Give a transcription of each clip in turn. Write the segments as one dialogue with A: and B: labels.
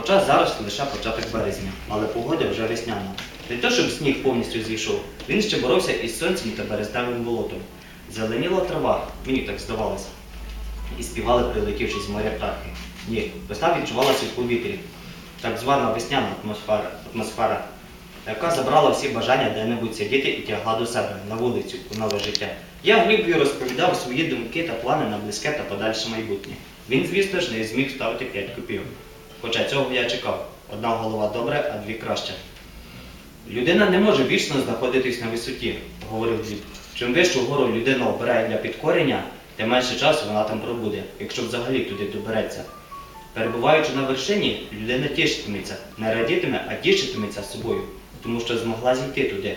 A: Хоча зараз лише початок березня, але погода вже весняна. Не то, щоб сніг повністю зійшов, він ще боровся із сонцем та березневим болотом. Зеленіла трава, мені так здавалося. І співали, прилетівши з моря птахи. Ні, весна відчувалася в повітрі. Так звана весняна атмосфера, атмосфера, яка забрала всі бажання де-небудь сидіти і тягла до себе на вулицю у нове життя. Я Глібові розповідав свої думки та плани на близьке та подальше майбутнє. Він, звісно ж, не зміг ставити 5 копійок. Хоча цього я чекав. Одна голова добре, а дві краще. Людина не може вічно знаходитись на висоті, говорив Гліб. Чим вищу гору людина обирає для підкорення, тим менше часу вона там пробуде, якщо взагалі туди добереться. Перебуваючи на вершині, людина тішитиметься, не радітиме, а тішитиметься собою, тому що змогла зійти туди.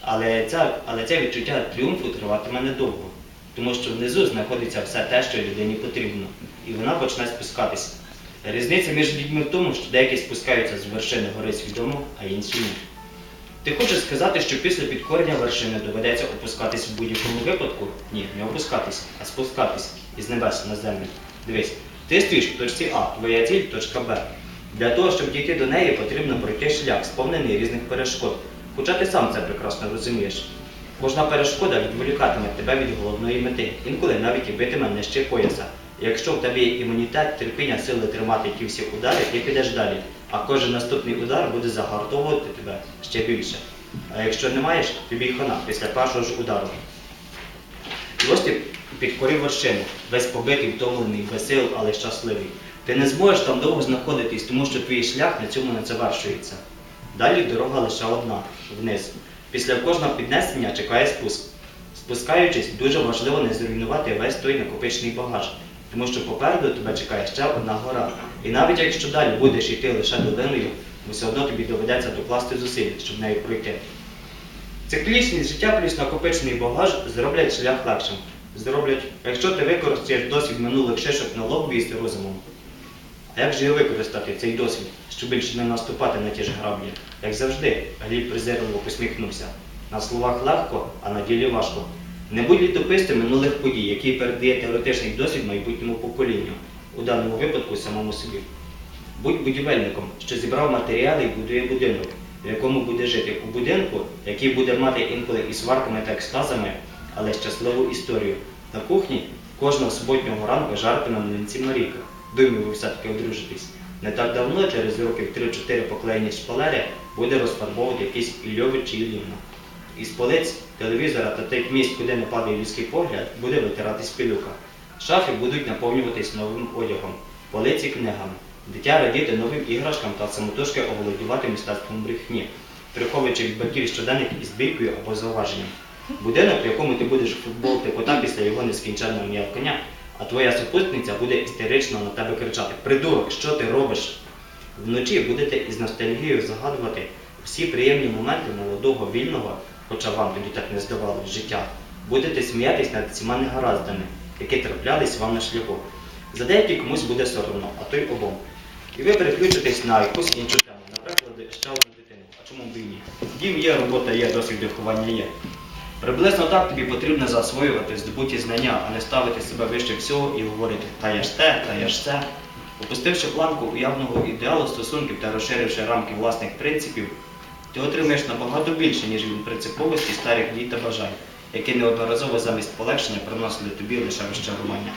A: Але, ця, але це відчуття тріумфу триватиме недовго, тому що внизу знаходиться все те, що людині потрібно, і вона почне спускатися. Різниця між людьми в тому, що деякі спускаються з вершини гори свідомо, а інші ні. Ти хочеш сказати, що після підкорення вершини доведеться опускатись в будь-якому випадку? Ні, не опускатись, а спускатись із небес на землю. Дивись, ти стоїш в точці А, твоя ціль точка Б. Для того, щоб дійти до неї, потрібно пройти шлях, сповнений різних перешкод. Хоча ти сам це прекрасно розумієш. Кожна перешкода відволікатиме тебе від головної мети, інколи навіть і битиме нижче пояса. Якщо в тебе є імунітет, терпіння, сили тримати ті всі удари, ти підеш далі. А кожен наступний удар буде загартовувати тебе ще більше. А якщо не маєш, тобі хана після першого ж удару. Костя підкорив вершину, весь побитий, втомлений, без сил, але щасливий. Ти не зможеш там довго знаходитись, тому що твій шлях на цьому не завершується. Далі дорога лише одна вниз. Після кожного піднесення чекає спуск. Спускаючись, дуже важливо не зруйнувати весь той накопичений багаж, тому що попереду тебе чекає ще одна гора. І навіть якщо далі будеш йти лише долиною, все одно тобі доведеться докласти зусиль, щоб нею пройти. Циклічність життя плюс накопичений багаж зроблять шлях легшим. Зроблять, якщо ти використаєш досвід минулих шишок на лобові з розумом. А як же його використати, цей досвід, щоб більше не наступати на ті ж граблі? Як завжди, Гліб презирливо посміхнувся. На словах легко, а на ділі важко. Не будь літописцем минулих подій, який передає теоретичний досвід майбутньому поколінню, у даному випадку самому собі. Будь будівельником, що зібрав матеріали і будує будинок, в якому буде жити у будинку, який буде мати інколи і сварками та екстазами, але щасливу історію. На кухні кожного суботнього ранку жарти на млинці Марійка. Думаю, ви все-таки одружитесь. Не так давно, через років 3-4 поклеєні шпалери, буде розфарбовувати якийсь Ільович чи Іллівна. Із полиць, телевізора та тих місць, куди не падає людський погляд, буде витиратись пилюка. Шафи будуть наповнюватись новим одягом, полиці книгами. Дитя радіти новим іграшкам та самотужки оволодівати мистецтвом брехні, приховуючи від батьків щоденник із бійкою або зауваженням. Будинок, в якому ти будеш футболити кота після його нескінченного м'явкання, а твоя супутниця буде істерично на тебе кричати: Придурок, що ти робиш? Вночі будете із ностальгією згадувати всі приємні моменти молодого, вільного, хоча вам тоді так не здавалось, життя. Будете сміятись над всіма негараздами, які траплялись вам на шляху. За деякі комусь буде соромно, а то й обом. І ви переключитесь на якусь іншу тему, наприклад, ще одну дитину. А чому б і ні? Дім є, робота є, досвід виховання є. Приблизно так тобі потрібно засвоювати здобуті знання, а не ставити себе вище всього і говорити та я ж те, та я ж це. Опустивши планку уявного ідеалу стосунків та розширивши рамки власних принципів, ти отримаєш набагато більше, ніж від принциповості старих дій та бажань, які неодноразово замість полегшення приносили тобі лише розчарування.